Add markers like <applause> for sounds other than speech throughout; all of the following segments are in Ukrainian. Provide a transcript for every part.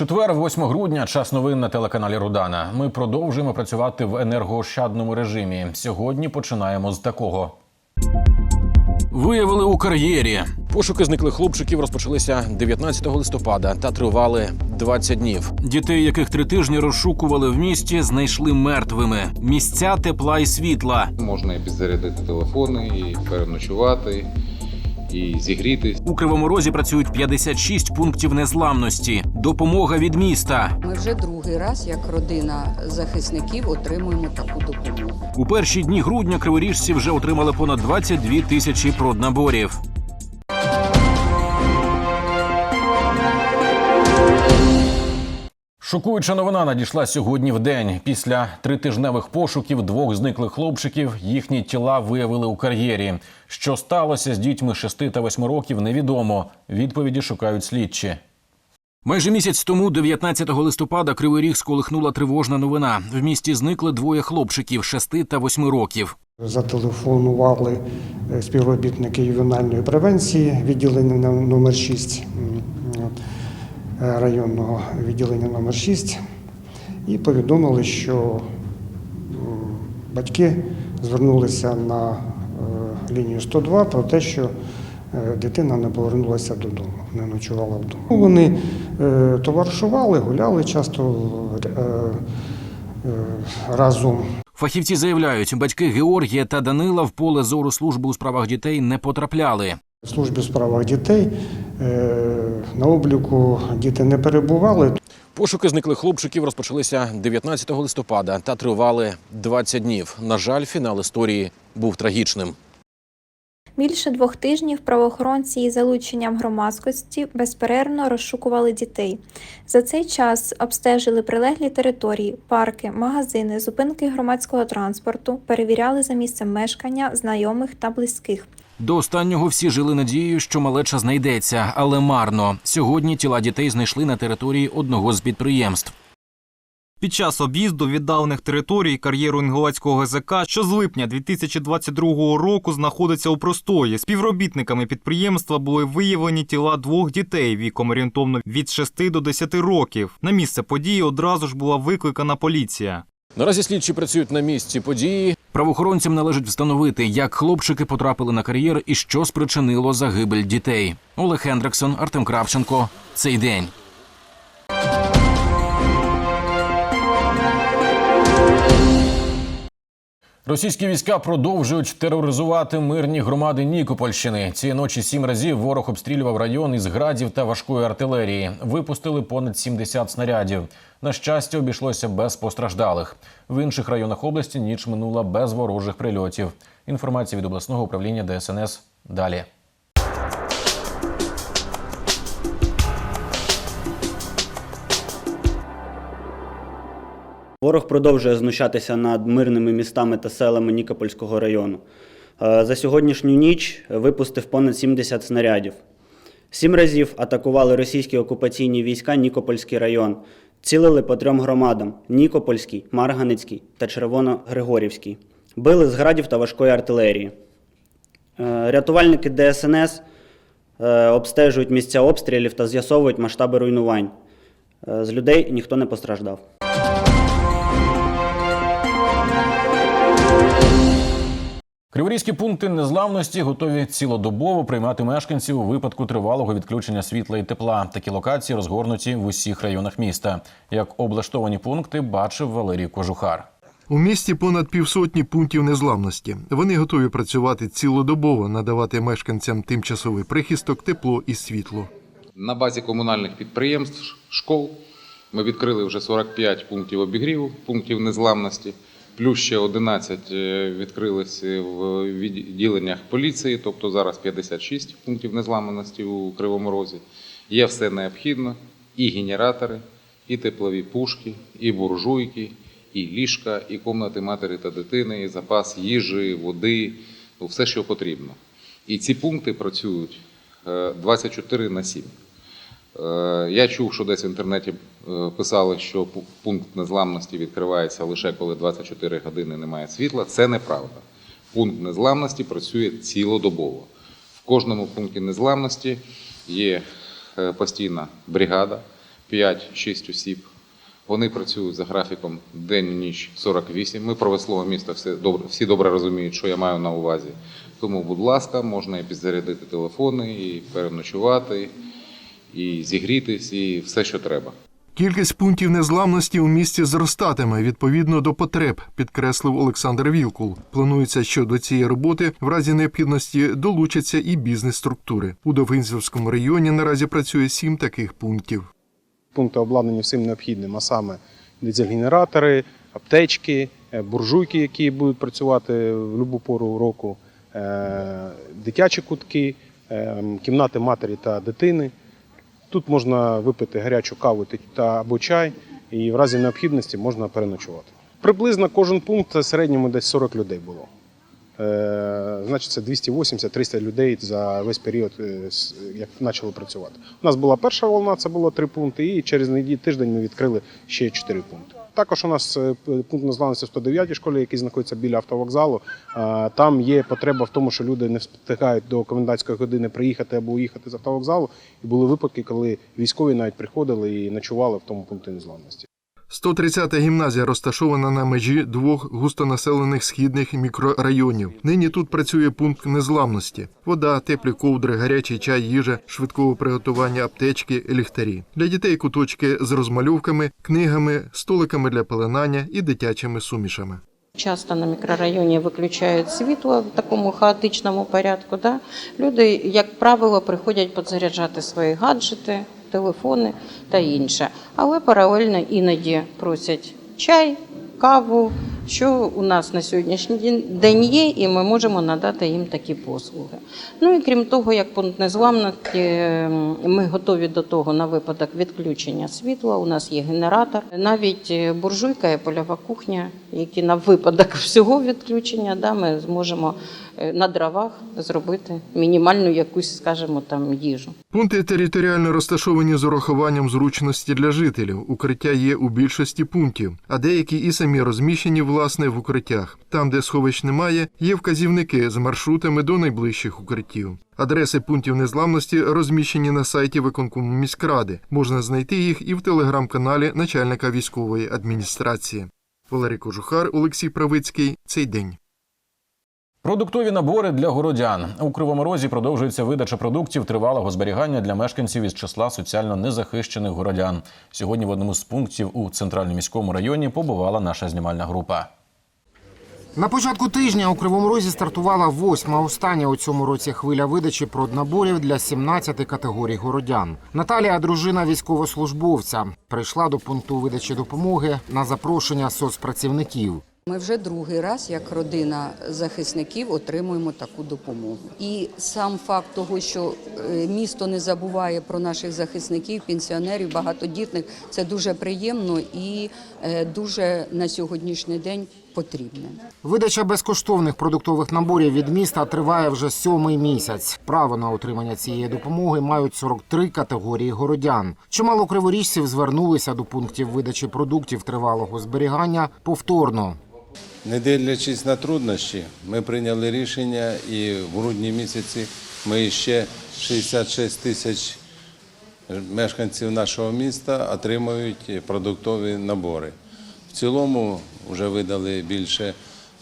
Четвер, 8 грудня, час новин на телеканалі Рудана. Ми продовжуємо працювати в енергоощадному режимі. Сьогодні починаємо з такого. Виявили у кар'єрі. Пошуки зниклих хлопчиків розпочалися 19 листопада та тривали 20 днів. Дітей, яких три тижні розшукували в місті, знайшли мертвими. Місця тепла і світла. Можна і підзарядити телефони, і переночувати, і зігрітись. У Кривому Розі працюють 56 пунктів незламності. Допомога від міста. Ми вже другий раз, як родина захисників, отримуємо таку допомогу. У перші дні грудня криворіжці вже отримали понад 22 тисячі проднаборів. Шокуюча новина надійшла сьогодні в день. Після тритижневих пошуків двох зниклих хлопчиків їхні тіла виявили у кар'єрі. Що сталося з дітьми 6 та 8 років, невідомо. Відповіді шукають слідчі. Майже місяць тому, 19 листопада, Кривий Ріг сколихнула тривожна новина. В місті зникли двоє хлопчиків 6 та 8 років. Зателефонували е, співробітники ювенальної превенції відділення номер 6 м, от, е, районного відділення номер 6 і повідомили, що батьки звернулися на е, лінію 102 про те, що е, дитина не повернулася додому, не ночувала вдома. Вони е, товаришували, гуляли часто е, е, разом. Фахівці заявляють, батьки Георгія та Данила в поле зору служби у справах дітей не потрапляли. В службі у справах дітей е, на обліку діти не перебували, Пошуки зниклих хлопчиків розпочалися 19 листопада та тривали 20 днів. На жаль, фінал історії був трагічним. Більше двох тижнів правоохоронці із залученням громадськості безперервно розшукували дітей. За цей час обстежили прилеглі території, парки, магазини, зупинки громадського транспорту, перевіряли за місцем мешкання знайомих та близьких. До останнього всі жили надією, що малеча знайдеться, але марно. Сьогодні тіла дітей знайшли на території одного з підприємств. Під час об'їзду віддалених територій кар'єру Інгулецького ГЗК, що з липня 2022 року знаходиться у простої. Співробітниками підприємства були виявлені тіла двох дітей віком орієнтовно від 6 до 10 років. На місце події одразу ж була викликана поліція. Наразі слідчі працюють на місці події. Правоохоронцям належить встановити, як хлопчики потрапили на кар'єр і що спричинило загибель дітей. Олег Хендриксон, Артем Кравченко. Цей день. Російські війська продовжують тероризувати мирні громади Нікопольщини. Цієї ночі сім разів ворог обстрілював район із градів та важкої артилерії. Випустили понад 70 снарядів. На щастя, обійшлося без постраждалих. В інших районах області ніч минула без ворожих прильотів. Інформація від обласного управління ДСНС далі. Ворог продовжує знущатися над мирними містами та селами Нікопольського району. Е, За сьогоднішню ніч випустив понад 70 снарядів. Сім разів атакували російські окупаційні війська Нікопольський район. Цілили по трьом громадам: Нікопольський, Марганицький та Червоно-Григорівський. Били з градів та важкої артилерії. Е, Рятувальники ДСНС е, обстежують місця обстрілів та з'ясовують масштаби руйнувань. З людей ніхто не постраждав. Криворізькі пункти незламності готові цілодобово приймати мешканців у випадку тривалого відключення світла і тепла. Такі локації розгорнуті в усіх районах міста. Як облаштовані пункти бачив Валерій Кожухар. У місті понад півсотні пунктів незламності. Вони готові працювати цілодобово, надавати мешканцям тимчасовий прихисток, тепло і світло. На базі комунальних підприємств, школ ми відкрили вже 45 пунктів обігріву, пунктів незламності, плюс ще 11 е, відкрилися в відділеннях поліції, тобто зараз 56 пунктів незламності у Кривому Розі. Є все необхідне: і генератори, і теплові пушки, і буржуйки, і ліжка, і комнати матері та дитини, і запас їжі, води, ну, все, що потрібно. І ці пункти працюють е, 24 на 7. Е, Я чув, що десь в інтернеті е, писали, що пункт незламності відкривається лише коли 24 години немає світла. Це неправда. Пункт незламності працює цілодобово. В кожному пункті незламності є е, постійна бригада, 5-6 осіб. Вони працюють за графіком день-ніч 48. Ми промислове місто все добре, всі добре розуміють, що я маю на увазі. Тому, будь ласка, можна і підзарядити телефони, і переночувати, і зігрітись, і все, що треба. Кількість пунктів незламності у місті зростатиме відповідно до потреб, підкреслив Олександр Вілкул. Планується, що до цієї роботи в разі необхідності долучаться і бізнес-структури. У Довгинцівському районі наразі працює сім таких пунктів. Пункти обладнані всім необхідним, а саме дизель-генератори, аптечки, е, буржуйки, які будуть працювати в будь-яку пору року, е, дитячі кутки, е, кімнати матері та дитини. Тут можна випити гарячу каву та або чай, і в разі необхідності можна переночувати. Приблизно кожен пункт в середньому десь 40 людей було. Е, Значить, це 280-300 людей за весь період, е, як почали працювати. У нас була перша волна, це було три пункти, і через неділю тиждень ми відкрили ще чотири пункти. Також у нас е, пункт незглавності в 109 школі, який знаходиться біля автовокзалу. Е, Там є потреба в тому, що люди не встигають до комендантської години приїхати або уїхати з автовокзалу. І були випадки, коли військові навіть приходили і ночували в тому пункті незламності. 130-та гімназія розташована на межі двох густонаселених східних мікрорайонів. Нині тут працює пункт незламності: вода, теплі ковдри, гарячий чай, їжа, швидкого приготування, аптечки, ліхтарі. Для дітей куточки з розмальовками, книгами, столиками для пеленання і дитячими сумішами. Часто на мікрорайоні виключають світло в такому хаотичному порядку. Да? Люди, як правило, приходять підзаряджати свої гаджети, телефони та інше. Але паралельно іноді просять чай, каву, що у нас на сьогоднішній день- є, і ми можемо надати їм такі послуги. Ну і крім того, як пункт незламності, ем, ми готові до того на випадок відключення світла. У нас є генератор, навіть е, буржуйка і польова кухня, які на випадок всього відключення, да, ми зможемо на дровах зробити мінімальну якусь, скажімо, там їжу. Пункти територіально розташовані з урахуванням зручності для жителів. Укриття є у більшості пунктів, а деякі і самі розміщені власне в укриттях. Там, де сховищ немає, є вказівники з маршрутами до найближчих укриттів. Адреси пунктів незламності розміщені на сайті виконкому міськради. Можна знайти їх і в телеграм-каналі начальника військової адміністрації. Валерій Кожухар, Олексій Правицький. Цей день. Продуктові набори для городян у Кривому Розі продовжується видача продуктів тривалого зберігання для мешканців із числа соціально незахищених городян. Сьогодні в одному з пунктів у центральному міському районі побувала наша знімальна група. На початку тижня у Кривому Розі стартувала восьма остання у цьому році хвиля видачі проднаборів для 17 категорій городян. Наталія, дружина військовослужбовця, прийшла до пункту видачі допомоги на запрошення соцпрацівників. Ми вже другий раз, як родина захисників, отримуємо таку допомогу. І сам факт того, що е, місто не забуває про наших захисників, пенсіонерів, багатодітних, це дуже приємно і е, дуже на сьогоднішній день потрібне. Видача безкоштовних продуктових наборів від міста триває вже сьомий місяць. Право на отримання цієї допомоги мають 43 категорії городян. Чимало криворіжців звернулися до пунктів видачі продуктів тривалого зберігання повторно. Не дивлячись на труднощі, ми прийняли рішення і в грудні місяці ми ще 66 тисяч мешканців нашого міста отримують продуктові набори. В цілому вже видали більше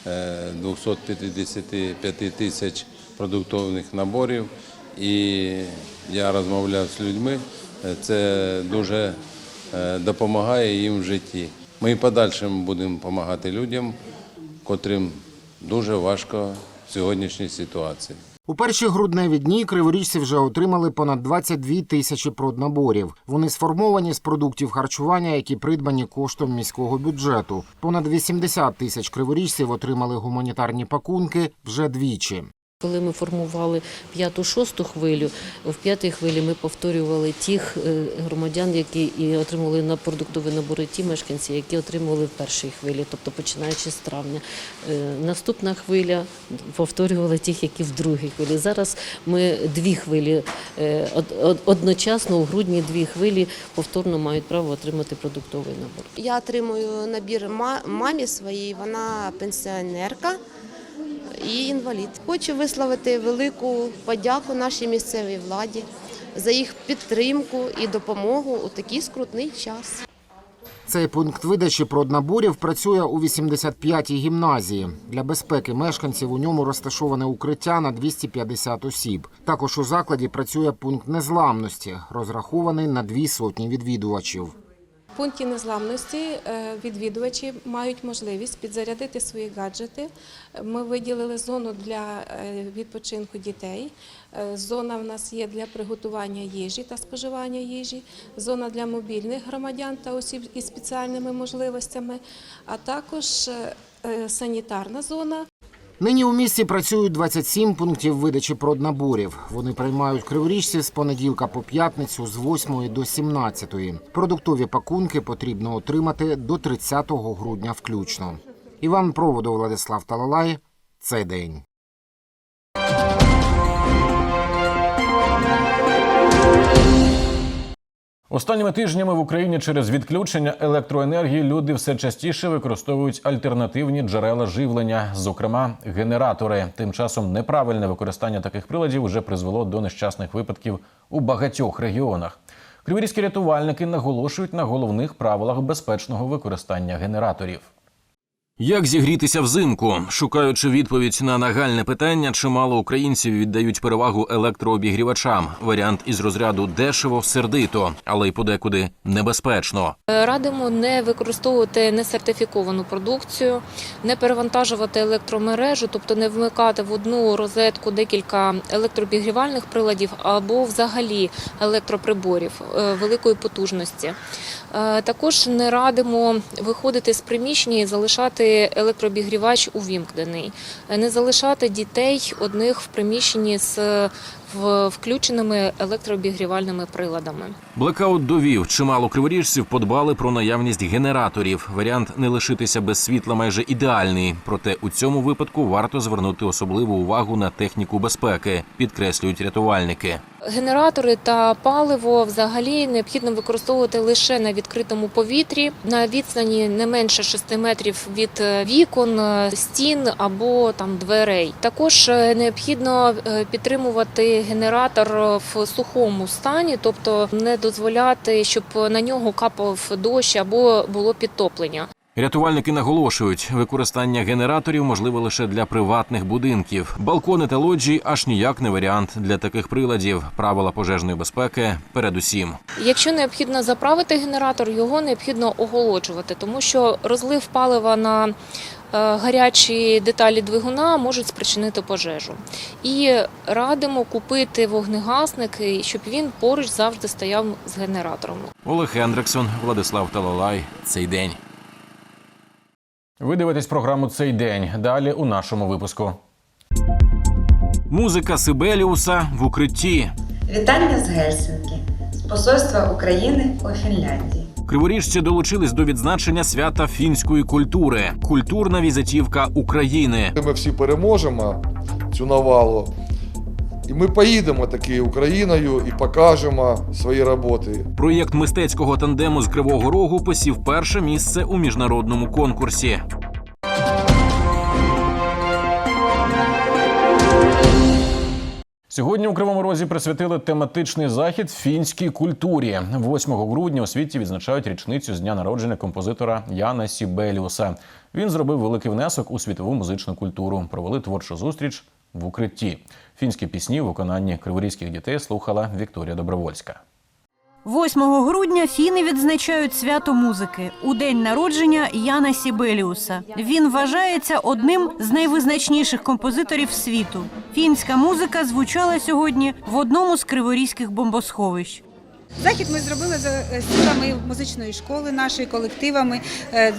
е, 255 тисяч продуктових наборів. І я розмовляв з людьми, е, це дуже е, допомагає їм в житті. Ми і подальшим будемо допомагати людям, котрим дуже важко в сьогоднішній ситуації. У перші грудневі дні криворіжці вже отримали понад 22 тисячі проднаборів. Вони сформовані з продуктів харчування, які придбані коштом міського бюджету. Понад 80 тисяч криворіжців отримали гуманітарні пакунки вже двічі. Коли ми формували п'яту-шосту хвилю, в п'ятій хвилі ми повторювали тих е, громадян, які і отримували на продуктові набори, ті мешканці, які отримували в першій хвилі, тобто починаючи з травня. Е, Наступна хвиля повторювали тих, які в другій хвилі. Зараз ми дві хвилі е, од- од- одночасно у грудні дві хвилі повторно мають право отримати продуктовий набор. Я отримую набір ма- мамі своїй, вона пенсіонерка і інвалід. Хочу висловити велику подяку нашій місцевій владі за їх підтримку і допомогу у такий скрутний час. Цей пункт видачі проднаборів працює у 85-й гімназії. Для безпеки мешканців у ньому розташоване укриття на 250 осіб. Також у закладі працює пункт незламності, розрахований на дві сотні відвідувачів. Пункті незламності е, відвідувачі мають можливість підзарядити свої гаджети. Ми виділили зону для е, відпочинку дітей. Е, Зона в нас є для приготування їжі та споживання їжі, зона для мобільних громадян та осіб із спеціальними можливостями, а також санітарна зона. Нині у місті працюють 27 пунктів видачі проднаборів. Вони приймають криворіжці з понеділка по п'ятницю з 8 до 17. Продуктові пакунки потрібно отримати до 30 грудня включно. Іван Проводов, Владислав Талалай. Цей день. Останніми тижнями в Україні через відключення електроенергії люди все частіше використовують альтернативні джерела живлення, зокрема генератори. Тим часом неправильне використання таких приладів вже призвело до нещасних випадків у багатьох регіонах. Криворізькі рятувальники наголошують на головних правилах безпечного використання генераторів. Як зігрітися взимку? Шукаючи відповідь на нагальне питання, чимало українців віддають перевагу електрообігрівачам. Варіант із розряду дешево, сердито, але й подекуди небезпечно. Радимо не використовувати несертифіковану продукцію, не перевантажувати електромережу, тобто не вмикати в одну розетку декілька електрообігрівальних приладів або взагалі електроприборів е, великої потужності. Е, Також не радимо виходити з приміщення і залишати електрообігрівач увімкнений, Е, не залишати дітей одних в приміщенні з включеними електрообігрівальними приладами. Блекаут довів, чимало криворіжців подбали про наявність генераторів. Варіант не лишитися без світла майже ідеальний. Проте у цьому випадку варто звернути особливу увагу на техніку безпеки, підкреслюють рятувальники. Генератори та паливо взагалі необхідно використовувати лише на відкритому повітрі на відстані не менше 6 метрів від е, вікон, е, стін або там дверей. Також е, необхідно підтримувати генератор в сухому стані, тобто не дозволяти, щоб на нього капав дощ або було підтоплення. Рятувальники наголошують, використання генераторів можливе лише для приватних будинків. Балкони та лоджії аж ніяк не варіант для таких приладів. Правила пожежної безпеки передусім. Якщо необхідно заправити генератор, його необхідно оголоджувати, тому що розлив палива на е, гарячі деталі двигуна можуть спричинити пожежу. І радимо купити вогнегасник, щоб він поруч завжди стояв з генератором. Олег Хендриксон, Владислав Талалай. Цей день. Ви дивитесь програму цей день. Далі у нашому випуску. Музика Сибеліуса в укритті. Вітання з Гельсинки, з посольства України у Фінляндії. Криворіжці долучились до відзначення свята фінської культури. Культурна візитівка України. Ми всі переможемо цю навалу. І ми поїдемо таки Україною і покажемо свої роботи. Проєкт мистецького тандему з Кривого Рогу посів перше місце у міжнародному конкурсі. Сьогодні у Кривому Розі присвятили тематичний захід фінській культурі. 8 грудня у світі відзначають річницю з дня народження композитора Яна Сібеліуса. Він зробив великий внесок у світову музичну культуру. Провели творчу зустріч в укритті. Фінські пісні в виконанні криворізьких дітей слухала Вікторія Добровольська. 8 грудня фіни відзначають свято музики у день народження Яна Сібеліуса. Він вважається одним з найвизначніших композиторів світу. Фінська музика звучала сьогодні в одному з криворізьких бомбосховищ. Захід ми зробили за е, силами музичної школи, нашої колективами. Е,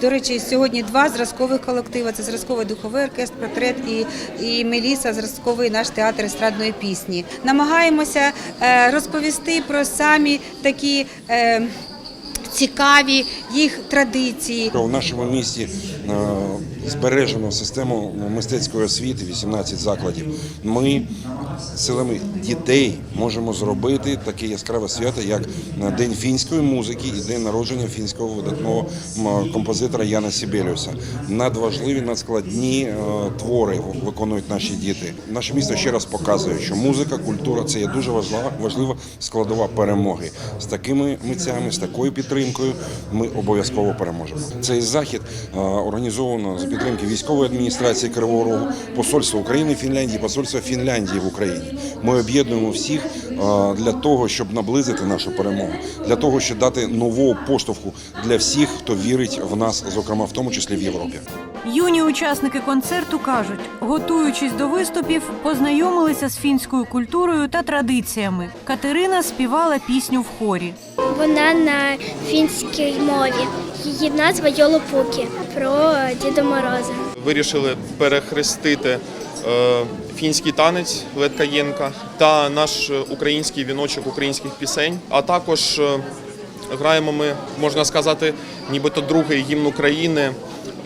До речі, сьогодні два зразкових колективи. Це зразковий духовий оркестр, портрет і, і Меліса, зразковий наш театр естрадної пісні. Намагаємося е, розповісти про самі такі. Цікаві їх традиції. У нашому місті збережено систему мистецької освіти, 18 закладів. Ми силами дітей можемо зробити таке яскраве свято, як День фінської музики і день народження фінського видатного композитора Яна Сібеліуса. Надважливі, надскладні е, твори виконують наші діти. Наше місто ще раз показує, що музика, культура це є дуже важлива, важлива складова перемоги. З такими митцями, з такою підтримкою ми обов'язково переможемо. Цей захід е, організовано за підтримки військової адміністрації Кривого Рогу, посольства України в Фінляндії, посольства Фінляндії в Україні. Ми об'єднуємо всіх е, для того, щоб наблизити нашу перемогу, для того, щоб дати нового поштовху для всіх, хто вірить в нас, зокрема в тому числі в Європі. Юні учасники концерту кажуть, готуючись до виступів, познайомилися з фінською культурою та традиціями. Катерина співала пісню в хорі. Вона на фінській мові. Її назва Йолопуки про Діда Мороза. Вирішили перехрестити е, фінський танець Леткаєнка та наш е, український віночок українських пісень. А також е, граємо ми, можна сказати, нібито другий гімн України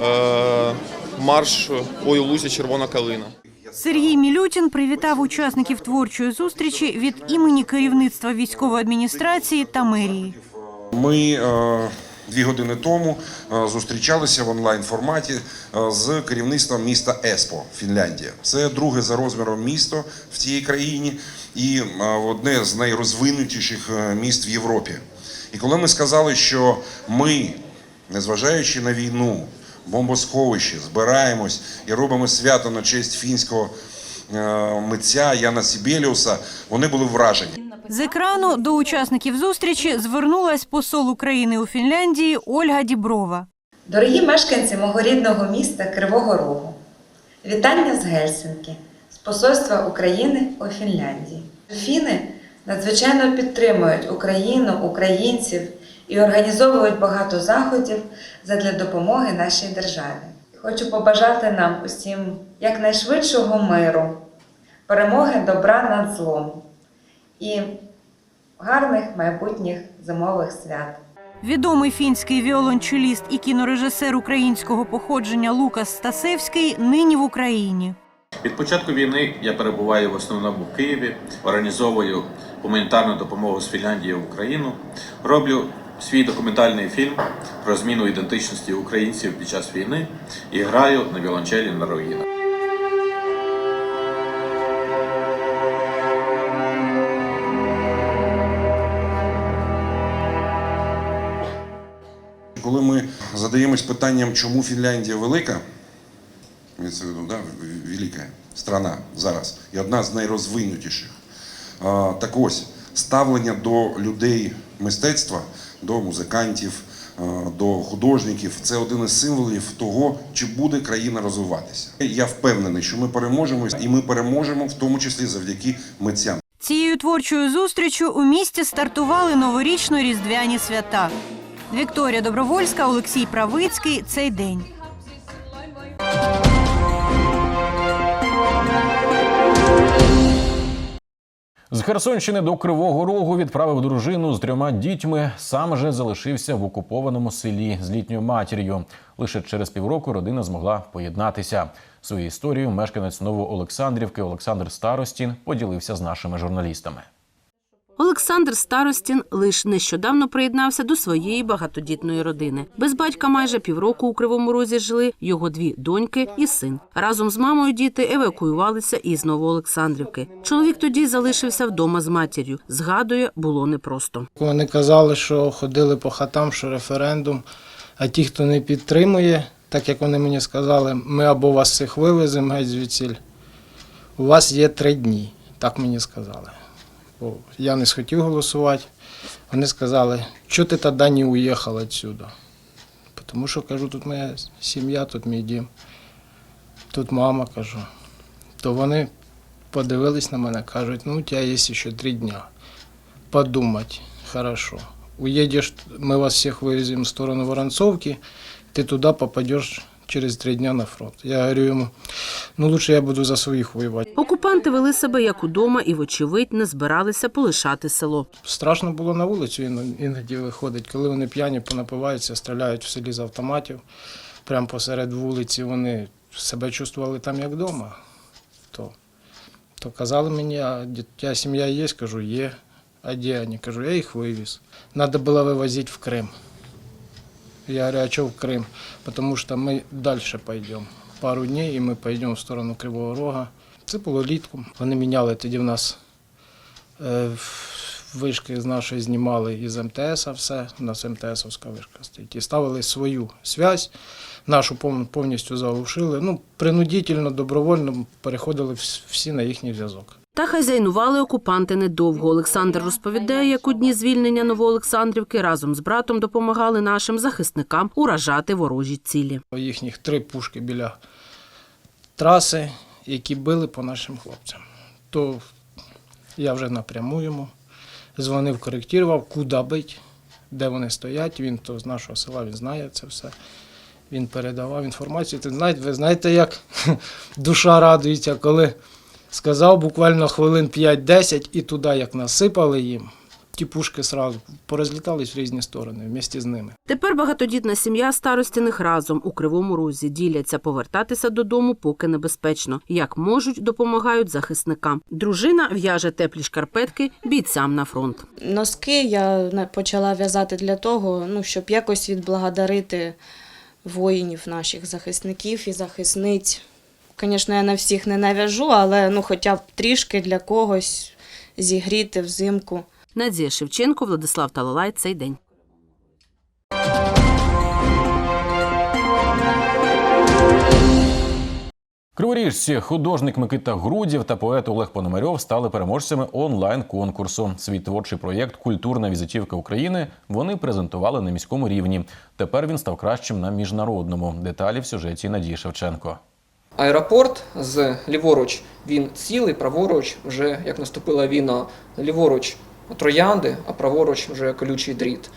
е, марш «Ой у лузі червона калина. Сергій Мілютін привітав учасників творчої зустрічі від імені керівництва військової адміністрації та мерії. Ми е, дві години тому е, зустрічалися в онлайн форматі е, з керівництвом міста Еспо, Фінляндія. Це друге за розміром місто в цій країні і е, одне з найрозвинутіших міст в Європі. І коли ми сказали, що ми, незважаючи на війну, бомбосховище, збираємось і робимо свято на честь фінського митця Яна Сібеліуса, вони були вражені. З екрану до учасників зустрічі звернулась посол України у Фінляндії Ольга Діброва. Дорогі мешканці мого рідного міста Кривого Рогу, вітання з Гельсинки, з посольства України у Фінляндії. Фіни надзвичайно підтримують Україну, українців і організовують багато заходів задля допомоги нашій державі. Хочу побажати нам усім якнайшвидшого миру, перемоги добра над злом і гарних майбутніх зимових свят. Відомий фінський віолончеліст і кінорежисер українського походження Лукас Стасевський нині в Україні. Від початку війни я перебуваю в основному в Києві, організовую гуманітарну допомогу з Фінляндії в Україну. Роблю свій документальний фільм про зміну ідентичності українців під час війни і граю на віолончелі на руїнах. Коли ми задаємось питанням, чому Фінляндія велика, да, велика страна зараз і одна з найрозвинутіших. Так ось, ставлення до людей мистецтва, до музикантів, до художників це один із символів того, чи буде країна розвиватися. Я впевнений, що ми переможемо, і ми переможемо в тому числі завдяки митцям. Цією творчою зустрічю у місті стартували новорічно-різдвяні свята. Вікторія Добровольська, Олексій Правицький. Цей день. З Херсонщини до Кривого Рогу відправив дружину з трьома дітьми. Сам же залишився в окупованому селі з літньою матір'ю. Лише через півроку родина змогла поєднатися. Свою історію мешканець Новоолександрівки Олександр Старостін поділився з нашими журналістами. Олександр Старостін лише нещодавно приєднався до своєї багатодітної родини. Без батька майже півроку у Кривому Розі жили його дві доньки і син. Разом з мамою діти евакуювалися із Новоолександрівки. Чоловік тоді залишився вдома з матір'ю. Згадує, було непросто. Вони казали, що ходили по хатам, що референдум. А ті, хто не підтримує, так як вони мені сказали, ми або вас всіх вивеземо геть звідсіль. У вас є три дні. Так мені сказали Бо я не схотів голосувати. Вони сказали, що ти тоді не уїхав відсюди. Тому що кажу, тут моя сім'я, тут мій дім, тут мама кажу. То вони подивились на мене, кажуть, ну у тебе є ще три дня. Подумать, хорошо. Уедешь, мы вас всех вывезем в сторону Воронцовки, ты туда попадешь через три дні на фронт. Я говорю йому, ну лучше я буду за своїх воювати. Окупанти вели себе як удома і, вочевидь, не збиралися полишати село. Страшно було на вулицю іноді виходить, коли вони п'яні понапиваються, стріляють в селі з автоматів. Прямо посеред вулиці вони себе чувствували там як вдома. То, то казали мені, а тебе сім'я є? Кажу, є. А де вони? Кажу, я їх вивіз. Надо було вивозити в Крим. Я говорю, а что в Крым? Потому что мы дальше пойдем. Пару дней, і ми пойдем в сторону Кривого Рога. Це було літком. Вони міняли тоді в нас е, вишки з нашої знімали із МТС, все, у нас МТСовська вишка стоїть. І ставили свою связь, нашу повністю заглушили. Ну, принудительно, добровольно переходили всі на їхній зв'язок. Та хазяйнували окупанти недовго. Олександр розповідає, як у дні звільнення Новоолександрівки разом з братом допомагали нашим захисникам уражати ворожі цілі. Їхніх три пушки біля траси, які били по нашим хлопцям. То я вже напряму йому дзвонив, коректував, куди бити, де вони стоять. Він то з нашого села він знає це все. Він передавав інформацію. Ти знаєте, ви знаєте, як <laughs> душа радується, коли сказав буквально хвилин 5-10 і туди, як насипали їм, ті пушки сразу порозлітались в різні сторони вместе з ними. Тепер багатодітна сім'я старостяних разом у Кривому Розі діляться повертатися додому, поки небезпечно. Як можуть, допомагають захисникам. Дружина в'яже теплі шкарпетки бійцям на фронт. Носки я почала в'язати для того, ну, щоб якось відблагодарити воїнів наших захисників і захисниць. Звісно, я на всіх не нав'яжу, але ну, хоча б трішки для когось зігріти взимку. Надія Шевченко, Владислав Талалай. Цей день. Криворіжці художник Микита Грудів та поет Олег Пономарьов стали переможцями онлайн-конкурсу. Свій творчий проєкт Культурна візитівка України вони презентували на міському рівні. Тепер він став кращим на міжнародному. Деталі в сюжеті Надії Шевченко. Аеропорт з ліворуч він цілий, праворуч, вже як наступила війна, ліворуч троянди, а праворуч вже колючий дріт.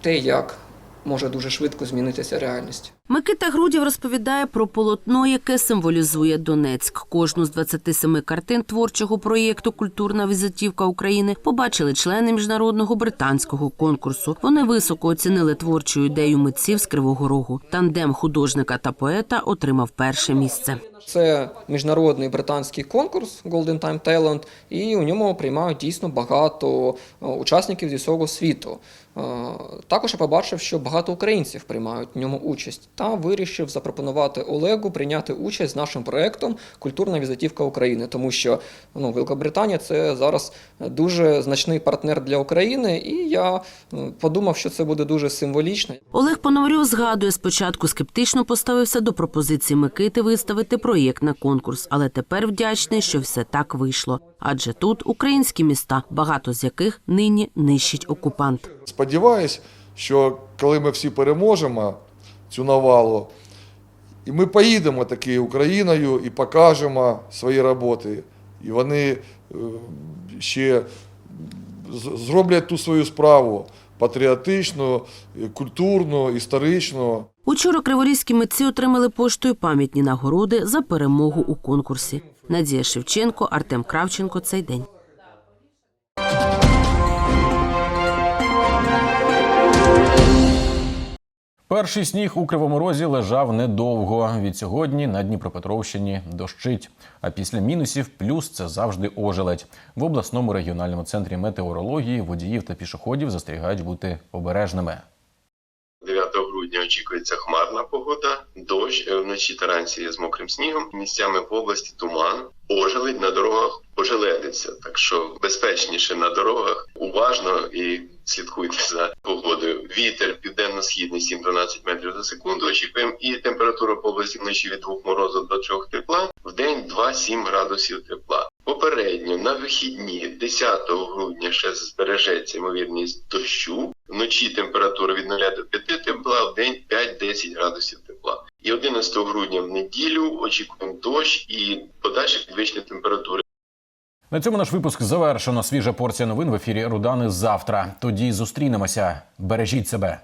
Те, як може дуже швидко змінитися реальність. Микита Грудів розповідає про полотно, яке символізує Донецьк. Кожну з 27 картин творчого проєкту Культурна візитівка України побачили члени міжнародного британського конкурсу. Вони високо оцінили творчу ідею митців з Кривого Рогу. Тандем художника та поета отримав перше місце. Це міжнародний британський конкурс Golden Time Talent, і у ньому приймають дійсно багато е, учасників зі всього світу. Е, Також я побачив, що багато українців приймають в ньому участь та вирішив запропонувати Олегу прийняти участь з нашим проектом Культурна візитівка України, тому що ну, Великобританія це зараз дуже значний партнер для України, і я подумав, що це буде дуже символічно. Олег Пономарьов згадує, спочатку скептично поставився до пропозиції Микити виставити проєкт на конкурс, але тепер вдячний, що все так вийшло. Адже тут українські міста, багато з яких нині нищить окупант. Сподіваюсь, що коли ми всі переможемо цю навалу, і ми поїдемо таки Україною і покажемо свої роботи. І вони е, ще зроблять ту свою справу патріотичну, е, культурну, історичну. Учора криворізькі митці отримали поштою пам'ятні нагороди за перемогу у конкурсі. Надія Шевченко, Артем Кравченко. Цей день. Перший сніг у Кривому Розі лежав недовго. Від сьогодні на Дніпропетровщині дощить. А після мінусів плюс це завжди ожеледь. В обласному регіональному центрі метеорології водіїв та пішоходів застерігають бути обережними. 9 грудня очікується хмарна погода, дощ е, вночі та ранці з мокрим снігом. Місцями в області туман, ожеледь на дорогах ожеледиться. Так що безпечніше на дорогах, уважно і слідкуйте за погодою. Вітер південно-східний 7-12 метрів за секунду. Очікуємо і температура по області вночі від 2 морозу до 3 тепла. В день 2-7 градусів тепла. Попередньо на вихідні 10 грудня ще збережеться ймовірність дощу. Вночі температура від 0 до 5 тепла, в день 5-10 градусів тепла. І 11 грудня в неділю очікуємо дощ і подальше підвищення температури. На цьому наш випуск завершено. Свіжа порція новин в ефірі Рудани завтра. Тоді зустрінемося. Бережіть себе.